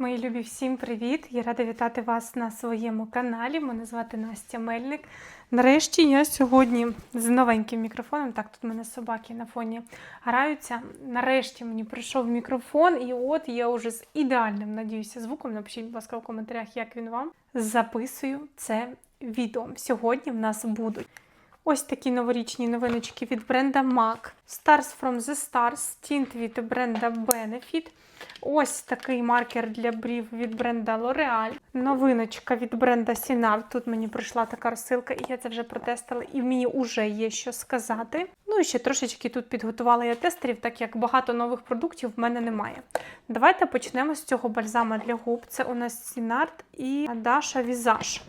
Мої любі, всім привіт! Я рада вітати вас на своєму каналі. Мене звати Настя Мельник. Нарешті я сьогодні з новеньким мікрофоном. Так, тут в мене собаки на фоні граються. Нарешті мені прийшов мікрофон, і от я вже з ідеальним, надіюся, звуком. Напишіть, будь ласка, в коментарях, як він вам. Записую це відео. Сьогодні в нас будуть Ось такі новорічні новиночки від бренда MAC, Stars from the Stars, тінт від бренда Benefit. Ось такий маркер для брів від бренда L'Oreal. Новиночка від бренда Sinar. Тут мені прийшла така розсилка, і я це вже протестила, і мені вже є що сказати. Ну і ще трошечки тут підготувала я тестерів, так як багато нових продуктів в мене немає. Давайте почнемо з цього бальзама для губ. Це у нас Sinart і Dasha Visage.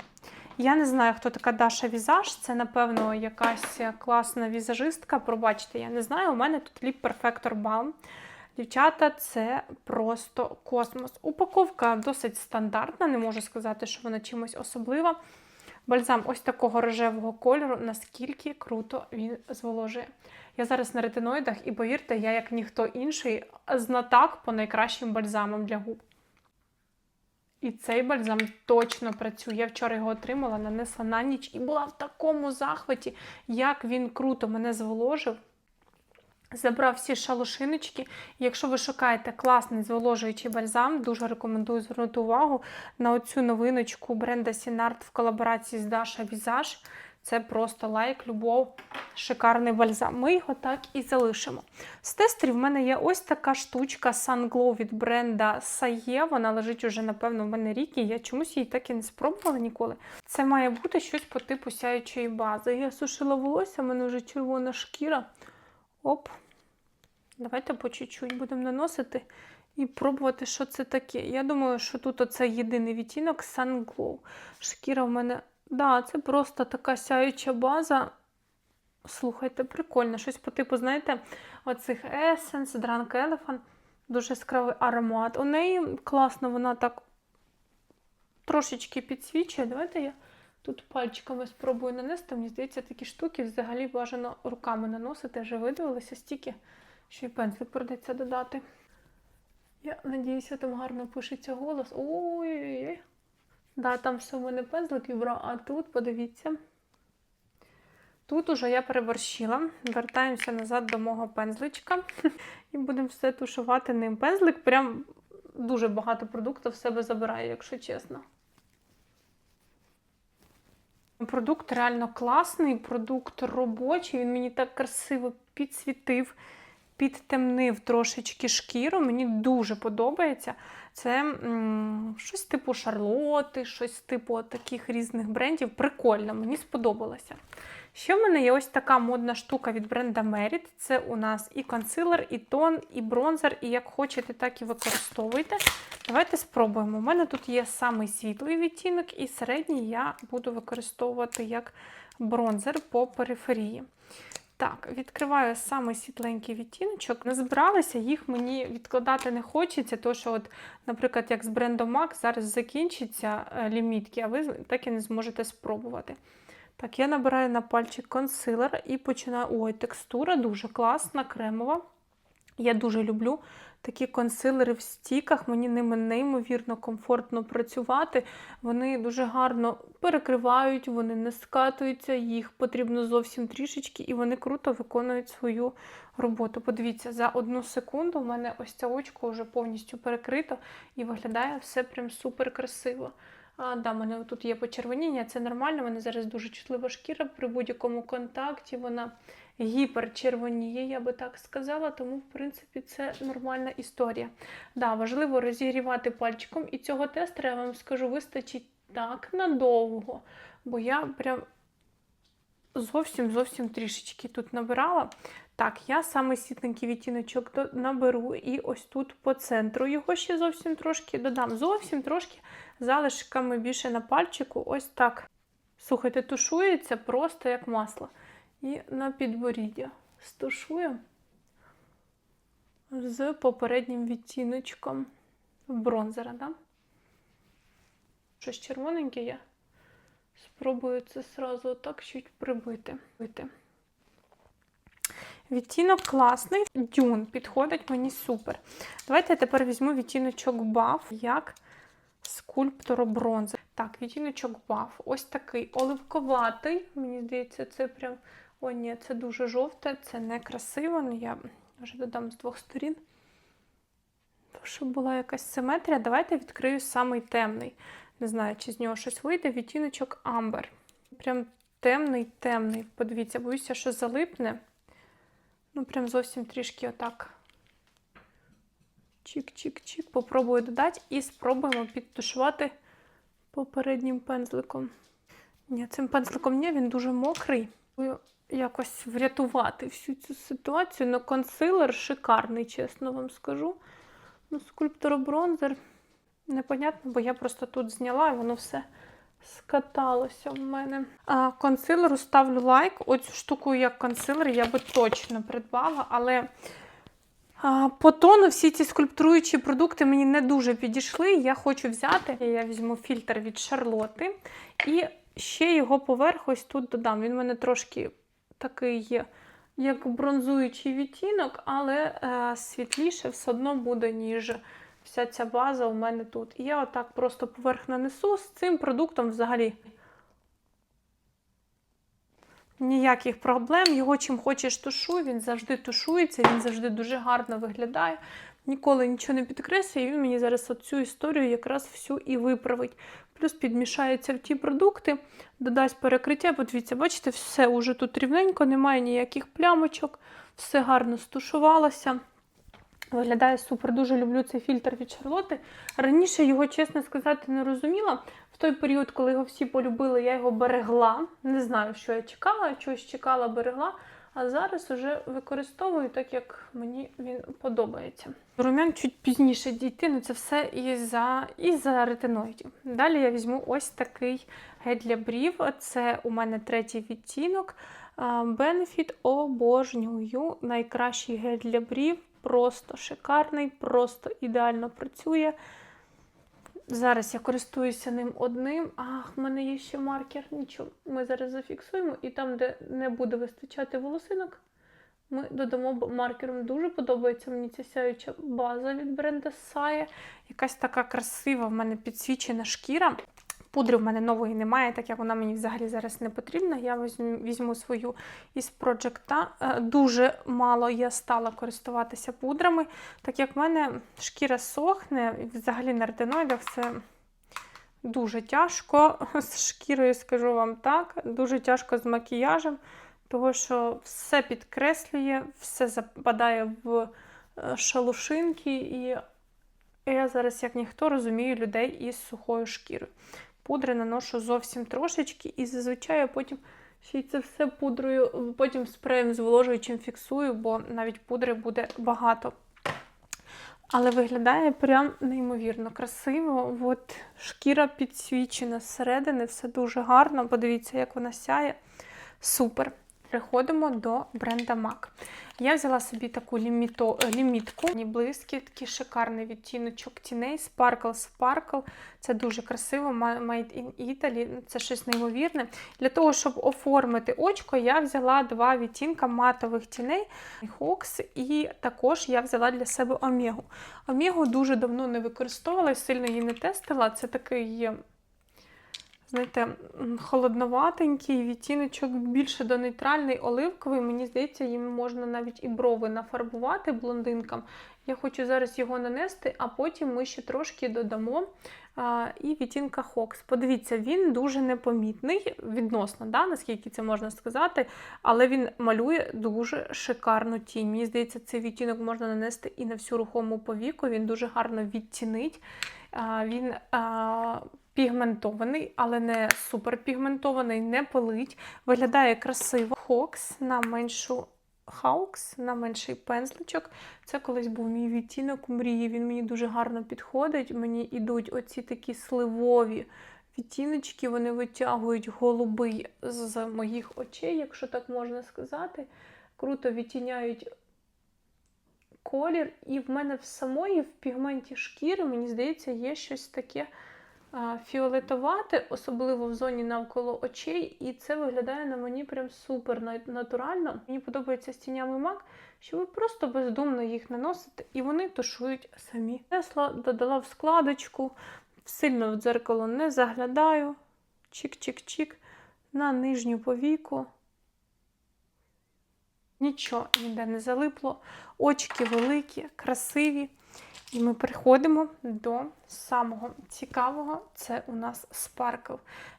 Я не знаю, хто така Даша Візаж. Це, напевно, якась класна візажистка. Пробачте, я не знаю. У мене тут Lip Perfector Balm. Дівчата, це просто космос. Упаковка досить стандартна, не можу сказати, що вона чимось особлива. Бальзам ось такого рожевого кольору, наскільки круто він зволожує. Я зараз на ретиноїдах, і повірте, я, як ніхто інший, знатак по найкращим бальзамам для губ. І цей бальзам точно працює. Я вчора його отримала, нанесла на ніч і була в такому захваті, як він круто мене зволожив. Забрав всі шалушиночки. Якщо ви шукаєте класний зволожуючий бальзам, дуже рекомендую звернути увагу на оцю новиночку бренда Sinart в колаборації з Dasha Visage. Це просто лайк, любов, шикарний бальзам. Ми його так і залишимо. З тестерів в мене є ось така штучка Sun Glow від бренда Saye. Вона лежить уже, напевно, в мене рік, і я чомусь її так і не спробувала ніколи. Це має бути щось по типу сяючої бази. Я сушила волосся, в мене вже червона шкіра. Оп. Давайте по чуть-чуть будемо наносити і пробувати, що це таке. Я думаю, що тут оце єдиний відтінок Sun Glow. Шкіра в мене. Да, це просто така сяюча база. Слухайте, прикольно. Щось по типу, знаєте, оцих Essence, Drunk Elephant. Дуже яскравий аромат. У неї класно, вона так трошечки підсвічує. Давайте я тут пальчиками спробую нанести. Мені здається, такі штуки взагалі бажано руками наносити. Вже видивилася стільки, що і пензлик придеться додати. Я надіюся, там гарно пишеться голос. Ой-ой-ой. Да, там все в мене пензлик вібрав, а тут, подивіться. Тут уже я переборщила. Вертаємося назад до мого пензличка і будемо все тушувати ним. Пензлик прям дуже багато продукту в себе забирає, якщо чесно. Продукт реально класний, продукт робочий. Він мені так красиво підсвітив, підтемнив трошечки шкіру. Мені дуже подобається. Це м, щось типу Шарлоти, щось типу таких різних брендів. Прикольно, мені сподобалося. Ще в мене є ось така модна штука від бренда Merit. Це у нас і консилер, і тон, і бронзер, і як хочете, так і використовуйте. Давайте спробуємо. У мене тут є самий світлий відтінок, і середній я буду використовувати як бронзер по периферії. Так, відкриваю самий світленький відтіночок. Не збиралася, їх мені відкладати не хочеться, тому що, от, наприклад, як з брендом MAC зараз закінчиться лімітки, а ви так і не зможете спробувати. Так, я набираю на пальчик консилер і починаю. Ой, текстура дуже класна, кремова. Я дуже люблю такі консилери в стіках. Мені ними неймовірно комфортно працювати. Вони дуже гарно перекривають, вони не скатуються, їх потрібно зовсім трішечки, і вони круто виконують свою роботу. Подивіться, за одну секунду в мене ось ця очко вже повністю перекрито і виглядає все прям супер красиво. А, да, мене тут є почервоніння, це нормально. Мене зараз дуже чутлива шкіра при будь-якому контакті. Вона гіперчервоніє, я би так сказала, тому, в принципі, це нормальна історія. Да, Важливо розігрівати пальчиком, і цього тестера, я вам скажу, вистачить так надовго, бо я прям зовсім зовсім трішечки тут набирала. Так, я саме світленький відтіночок наберу, і ось тут по центру його ще зовсім трошки додам. Зовсім трошки залишками більше на пальчику. Ось так. Слухайте, тушується просто як масло. І на підборіддя стушую з попереднім відтіночком бронзера. Да? Щось червоненьке я спробую це зразу так чуть прибити. Відтінок класний. Дюн підходить мені супер. Давайте я тепер візьму відтіночок баф як скульптор бронзи. Так, відтіночок баф. Ось такий оливковатий. Мені здається, це прям. О, ні, це дуже жовте, це не красиво. Ну, я вже додам з двох сторін. Щоб була якась симетрія, давайте відкрию самий темний. Не знаю, чи з нього щось вийде. Відтіночок амбер. Прям темний, темний. Подивіться, боюся, що залипне. Ну, прям зовсім трішки отак. Чик-чик-чик. Попробую додати і спробуємо підтушувати попереднім пензликом. Ні, цим пензликом ні, він дуже мокрий. Якось врятувати всю цю ситуацію. Ну, консилер шикарний, чесно вам скажу. Ну, скульптор бронзер. Непонятно, бо я просто тут зняла і воно все скаталося в мене. А, консилеру ставлю лайк. Оцю штуку, як консилер, я би точно придбала, але а, по тону всі ці скульптуруючі продукти мені не дуже підійшли. Я хочу взяти, я візьму фільтр від Шарлоти і ще його поверх ось тут додам. Він в мене трошки такий є, як бронзуючий відтінок, але е, світліше все одно буде, ніж вся ця база у мене тут. І я отак просто поверх нанесу з цим продуктом взагалі. Ніяких проблем. Його чим хочеш тушуй, він завжди тушується, він завжди дуже гарно виглядає. Ніколи нічого не підкреслює, і він мені зараз цю історію якраз всю і виправить. Плюс підмішається в ті продукти, додасть перекриття. Подивіться, бачите, все уже тут рівненько, немає ніяких плямочок, все гарно стушувалося. Виглядає супер. Дуже люблю цей фільтр від Шарлоти. Раніше його, чесно сказати, не розуміла. В той період, коли його всі полюбили, я його берегла. Не знаю, що я чекала, чогось чекала, берегла. А зараз вже використовую так, як мені він подобається. Румян чуть пізніше дійти, ну це все із-за із-за ретиноїдів. Далі я візьму ось такий гель для брів. Це у мене третій відтінок. Benefit обожнюю. Найкращий гель для брів. Просто шикарний, просто ідеально працює. Зараз я користуюся ним одним. Ах, в мене є ще маркер. Нічого. Ми зараз зафіксуємо, і там, де не буде вистачати волосинок, ми додамо маркером. Дуже подобається мені ця сяюча база від бренда Сая. Якась така красива в мене підсвічена шкіра. Пудри в мене нової немає, так як вона мені взагалі зараз не потрібна. Я візьму, свою із проджекта. Дуже мало я стала користуватися пудрами, так як в мене шкіра сохне, і взагалі на ретиноїдах це дуже тяжко з шкірою, скажу вам так. Дуже тяжко з макіяжем, тому що все підкреслює, все западає в е, шалушинки. і я зараз, як ніхто, розумію людей із сухою шкірою пудри наношу зовсім трошечки, і зазвичай я потім ще й це все пудрою, потім спреєм зволожуючим фіксую, бо навіть пудри буде багато. Але виглядає прям неймовірно красиво. От Шкіра підсвічена зсередини, все дуже гарно. Подивіться, як вона сяє. Супер. Переходимо до бренда MAC. Я взяла собі таку ліміто, лімітку. Блискітки, шикарний відтіночок тіней, Sparkle Sparkle. Це дуже красиво, Made in Italy. Це щось неймовірне. Для того, щоб оформити очко, я взяла два відтінка матових тіней Hawks, і також я взяла для себе Омегу. Омегу дуже давно не використовувала, сильно її не тестила. Це такий знаєте, холодноватенький відтіночок, більше до нейтральний оливковий. Мені здається, їм можна навіть і брови нафарбувати блондинкам. Я хочу зараз його нанести, а потім ми ще трошки додамо а, і відтінка Хокс. Подивіться, він дуже непомітний, відносно, да, наскільки це можна сказати, але він малює дуже шикарну тінь. Мені здається, цей відтінок можна нанести і на всю рухому повіку, він дуже гарно відтінить. А, він а, пігментований, але не суперпігментований, не пилить. Виглядає красиво. Хокс на меншу хаукс, на менший пензличок. Це колись був мій відтінок мрії. Він мені дуже гарно підходить. Мені йдуть оці такі сливові відтіночки, вони витягують голубий з моїх очей, якщо так можна сказати. Круто відтіняють колір. І в мене в самої в пігменті шкіри, мені здається, є щось таке а, фіолетовате, особливо в зоні навколо очей, і це виглядає на мені прям супер натурально. Мені подобається з тінями мак, що ви просто бездумно їх наносите, і вони тушують самі. Несла, додала в складочку, сильно в дзеркало не заглядаю. Чик-чик-чик на нижню повіку. Нічого ніде не залипло. Очки великі, красиві. І ми переходимо до самого цікавого. Це у нас спаркл.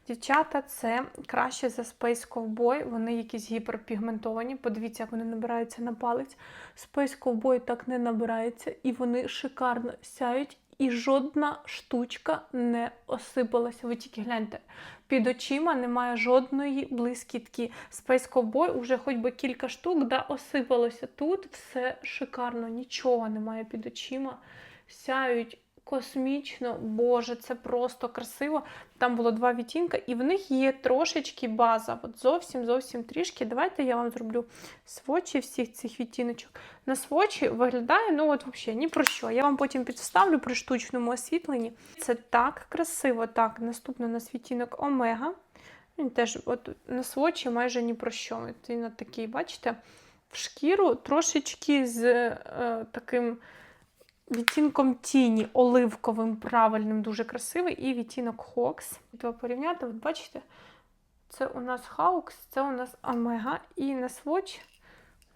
Дівчата, це краще за Space Cowboy. Вони якісь гіперпігментовані. Подивіться, як вони набираються на палець. Space Cowboy так не набирається, і вони шикарно сяють. І жодна штучка не осипалася. Ви тільки гляньте, під очима немає жодної блискітки. Space Cowboy уже хоч би кілька штук да, осипалося. Тут все шикарно, нічого немає під очима. Сяють космічно, боже, це просто красиво. Там було два відтінка, і в них є трошечки база. От зовсім зовсім трішки. Давайте я вам зроблю свочі всіх цих відтіночок. На свочі виглядає, ну от взагалі ні про що. Я вам потім підставлю при штучному освітленні. Це так красиво. Так, наступно на відтінок Омега. Він теж от на свочі майже ні про що. Він такий, бачите, в шкіру трошечки з е, таким відтінком тіні, оливковим, правильним, дуже красивий, і відтінок Хокс. Треба порівняти, от бачите, це у нас Хаукс, це у нас Омега. І на сводч,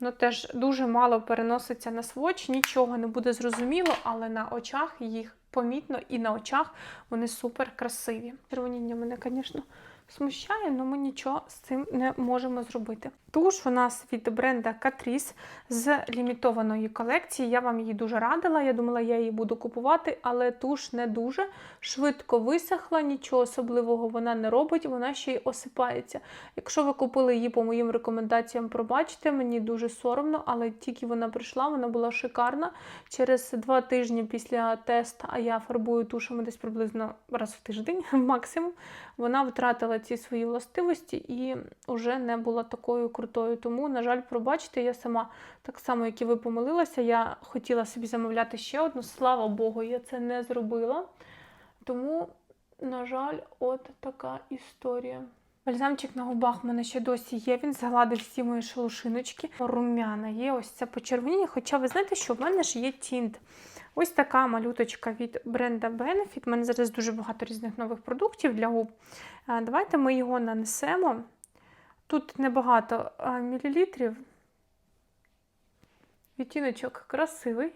ну теж дуже мало переноситься на сводч, нічого не буде зрозуміло, але на очах їх помітно, і на очах вони супер красиві. Червоніння мене, звісно, смущає, але ми нічого з цим не можемо зробити. Туш у нас від бренда Catrice з лімітованої колекції. Я вам її дуже радила. Я думала, я її буду купувати, але туш не дуже швидко висохла, нічого особливого вона не робить, вона ще й осипається. Якщо ви купили її по моїм рекомендаціям, пробачте, мені дуже соромно, але тільки вона прийшла, вона була шикарна. Через два тижні після тесту, а я фарбую тушами десь приблизно раз в тиждень максимум, вона втратила ці свої властивості і вже не була такою крутою. Тому, на жаль, пробачте, я сама так само, як і ви помилилася, я хотіла собі замовляти ще одну. Слава Богу, я це не зробила. Тому, на жаль, от така історія. Бальзамчик на губах в мене ще досі є. Він згладив всі мої шелушиночки. Румяна є ось це почервоніння. Хоча ви знаєте, що в мене ж є тінт. Ось така малюточка від бренда Benefit. У мене зараз дуже багато різних нових продуктів для губ. Давайте ми його нанесемо. Тут небагато мілілітрів. Відтіночок красивий.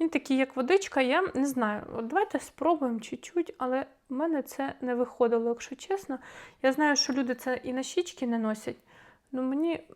Він такий, як водичка, я не знаю. От давайте спробуємо чуть-чуть, але в мене це не виходило, якщо чесно. Я знаю, що люди це і на щічки не носять. Ну мені.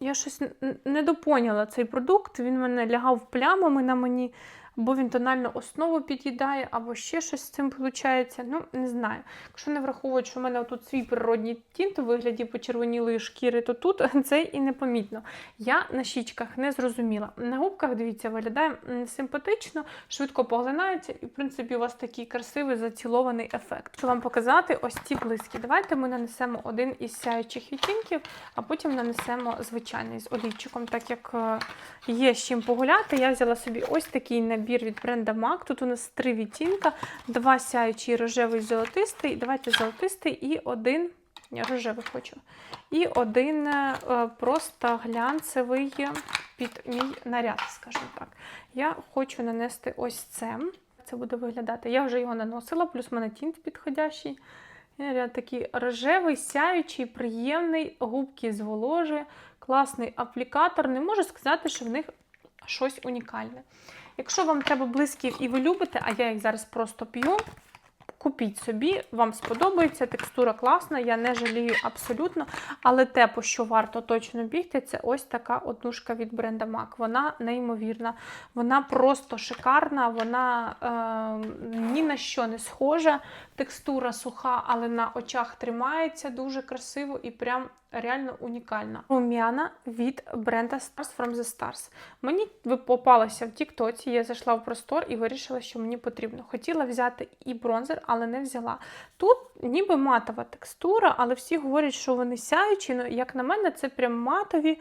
Я щось н- н- не допоняла цей продукт. Він мене лягав плямами на мені, або він тональну основу під'їдає, або ще щось з цим виходить. Ну, не знаю. Якщо не враховують, що в мене тут свій природній тінт у вигляді почервонілої шкіри, то тут це і непомітно. Я на щічках не зрозуміла. На губках, дивіться, виглядає симпатично, швидко поглинається, і, в принципі, у вас такий красивий зацілований ефект. Хочу вам показати ось ці блиски. Давайте ми нанесемо один із сяючих відтінків, а потім нанесемо звичайний з олівчиком, так як е, є з чим погуляти. Я взяла собі ось такий набір від бренда MAC. Тут у нас три відтінка, два сяючі, рожевий, золотистий. Давайте золотистий і один. Я рожевий хочу. І один е, просто глянцевий під мій наряд, скажімо так. Я хочу нанести ось це. Це буде виглядати. Я вже його наносила, плюс в мене тінт підходящий. Наряд такий рожевий, сяючий, приємний, губки зволожує, класний аплікатор. Не можу сказати, що в них щось унікальне. Якщо вам треба блисків і ви любите, а я їх зараз просто п'ю, купіть собі, вам сподобається, текстура класна, я не жалію абсолютно. Але те, по що варто точно бігти, це ось така однушка від бренда MAC. Вона неймовірна, вона просто шикарна, вона е, ні на що не схожа. Текстура суха, але на очах тримається дуже красиво і прям реально унікальна. Рум'яна від бренда Stars from the Stars. Мені попалася в Тіктоці, я зайшла в простор і вирішила, що мені потрібно. Хотіла взяти і бронзер, але не взяла. Тут ніби матова текстура, але всі говорять, що вони сяючі. Ну, як на мене, це прям матові.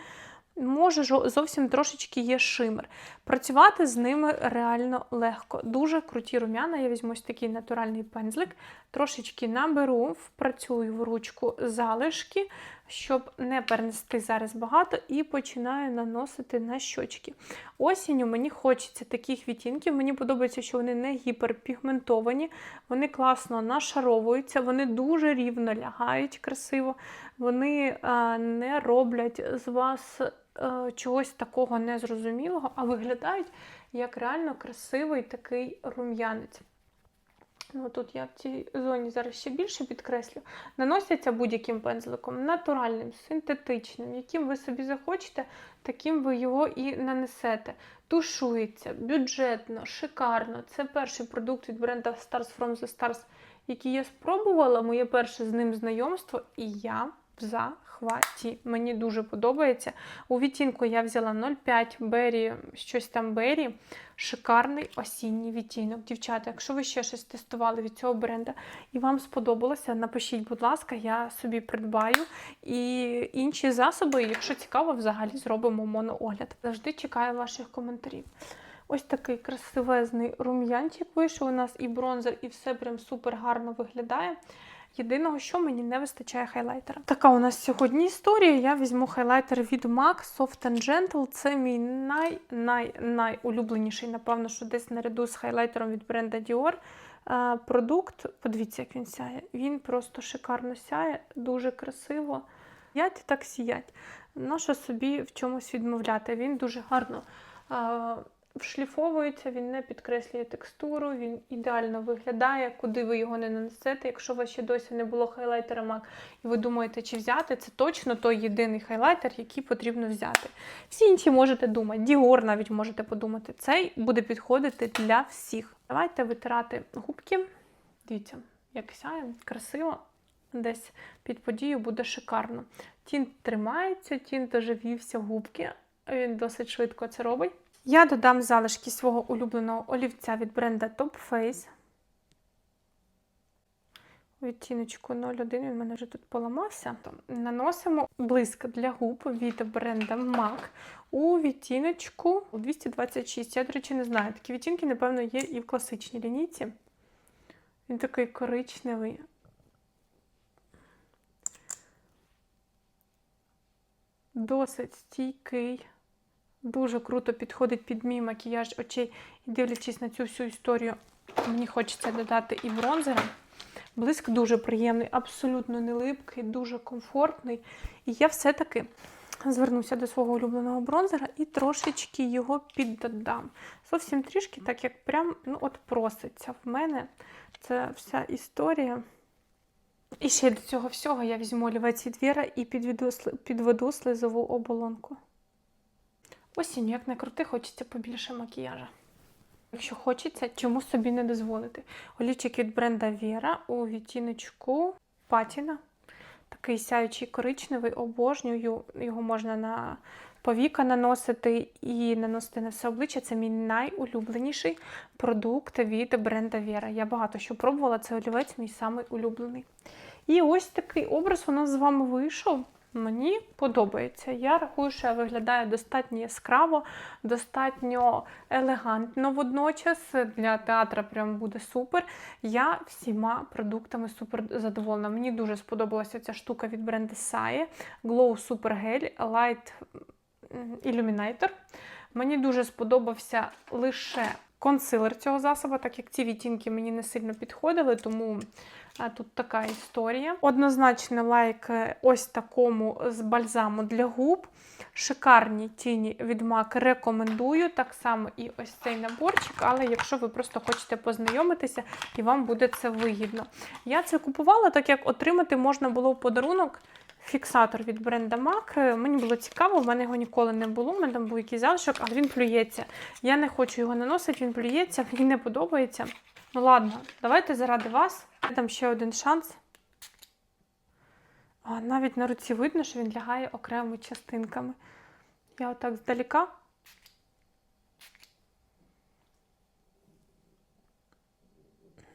Може, зовсім трошечки є шимер. Працювати з ними реально легко. Дуже круті рум'яна. Я візьму ось такий натуральний пензлик, трошечки наберу, впрацюю в ручку залишки, щоб не перенести зараз багато, і починаю наносити на щочки. Осінню мені хочеться таких відтінків. Мені подобається, що вони не гіперпігментовані, вони класно нашаровуються, вони дуже рівно лягають красиво, вони а, не роблять з вас е, чогось такого незрозумілого, а виглядають як реально красивий такий рум'янець. Ну, тут я в цій зоні зараз ще більше підкреслю. Наносяться будь-яким пензликом, натуральним, синтетичним, яким ви собі захочете, таким ви його і нанесете. Тушується бюджетно, шикарно. Це перший продукт від бренду Stars from the Stars, який я спробувала. Моє перше з ним знайомство, і я в захваті. Мені дуже подобається. У відтінку я взяла 0,5 Berry, щось там Berry. Шикарний осінній відтінок. Дівчата, якщо ви ще щось тестували від цього бренда і вам сподобалося, напишіть, будь ласка, я собі придбаю. І інші засоби, якщо цікаво, взагалі зробимо моноогляд. Завжди чекаю ваших коментарів. Ось такий красивезний рум'янчик вийшов у нас і бронзер, і все прям супер гарно виглядає. Єдиного, що мені не вистачає хайлайтера. Така у нас сьогодні історія. Я візьму хайлайтер від MAC Soft and Gentle. Це мій най-най-найулюбленіший, напевно, що десь наряду з хайлайтером від бренда Dior. е, Продукт, подивіться, як він сяє. Він просто шикарно сяє, дуже красиво. Сіять так сіять. Нащо собі в чомусь відмовляти? Він дуже гарно вшліфовується, він не підкреслює текстуру, він ідеально виглядає, куди ви його не нанесете. Якщо у вас ще досі не було хайлайтера MAC і ви думаєте, чи взяти, це точно той єдиний хайлайтер, який потрібно взяти. Всі інші можете думати, Dior навіть можете подумати. Цей буде підходити для всіх. Давайте витирати губки. Дивіться, як сяє, красиво. Десь під подію буде шикарно. Тінт тримається, тінт даже вівся в губки. Він досить швидко це робить. Я додам залишки свого улюбленого олівця від бренда Top Face. Відтіночку 01, він в мене вже тут поламався. Наносимо блиск для губ від бренда MAC у відтіночку 226. Я, до речі, не знаю. Такі відтінки, напевно, є і в класичній лінійці. Він такий коричневий. Досить стійкий. Дуже круто підходить під мій макіяж очей. І дивлячись на цю всю історію, мені хочеться додати і бронзера. Блиск дуже приємний, абсолютно не липкий, дуже комфортний. І я все-таки звернуся до свого улюбленого бронзера і трошечки його піддодам. Зовсім трішки, так як прям ну, от проситься в мене ця вся історія. І ще до цього всього я візьму олівець від Віра і підведу, підведу слизову оболонку. Осінню, як не крути, хочеться побільше макіяжа. Якщо хочеться, чому собі не дозволити? Олівчик від бренда Віра у відтіночку Патіна. Такий сяючий коричневий, обожнюю. Його можна на повіка наносити і наносити на все обличчя. Це мій найулюбленіший продукт від бренда Віра. Я багато що пробувала, це олівець мій самий улюблений. І ось такий образ у нас з вами вийшов. Мені подобається. Я рахую, що я виглядаю достатньо яскраво, достатньо елегантно водночас. Для театра прям буде супер. Я всіма продуктами супер задоволена. Мені дуже сподобалася ця штука від бренду Saie Glow Super Gel Light Illuminator. Мені дуже сподобався лише консилер цього засобу, так як ці відтінки мені не сильно підходили, тому тут така історія. Однозначно лайк е, ось такому з бальзаму для губ. Шикарні тіні від MAC рекомендую. Так само і ось цей наборчик, але якщо ви просто хочете познайомитися і вам буде це вигідно. Я це купувала, так як отримати можна було в подарунок фіксатор від бренда MAC. Е, Мені було цікаво, в мене його ніколи не було. У мене там був якийсь залишок, але він плюється. Я не хочу його наносити, він плюється, мені не подобається. Ну ладно, давайте заради вас. Я дам ще один шанс. А, навіть на руці видно, що він лягає окремими частинками. Я отак здаліка.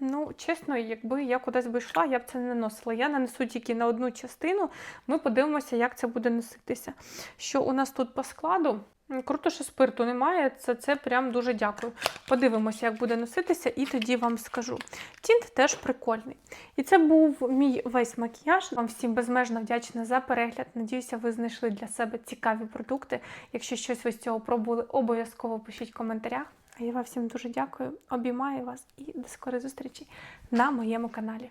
Ну, чесно, якби я кудись би йшла, я б це не наносила. Я нанесу тільки на одну частину. Ми подивимося, як це буде носитися. Що у нас тут по складу? Круто, що спирту немає. Це, це прям дуже дякую. Подивимося, як буде носитися, і тоді вам скажу. Тінт теж прикольний. І це був мій весь макіяж. Вам всім безмежно вдячна за перегляд. Надіюся, ви знайшли для себе цікаві продукти. Якщо щось ви з цього пробували, обов'язково пишіть в коментарях. А я вам всім дуже дякую. Обіймаю вас і до скорої зустрічі на моєму каналі.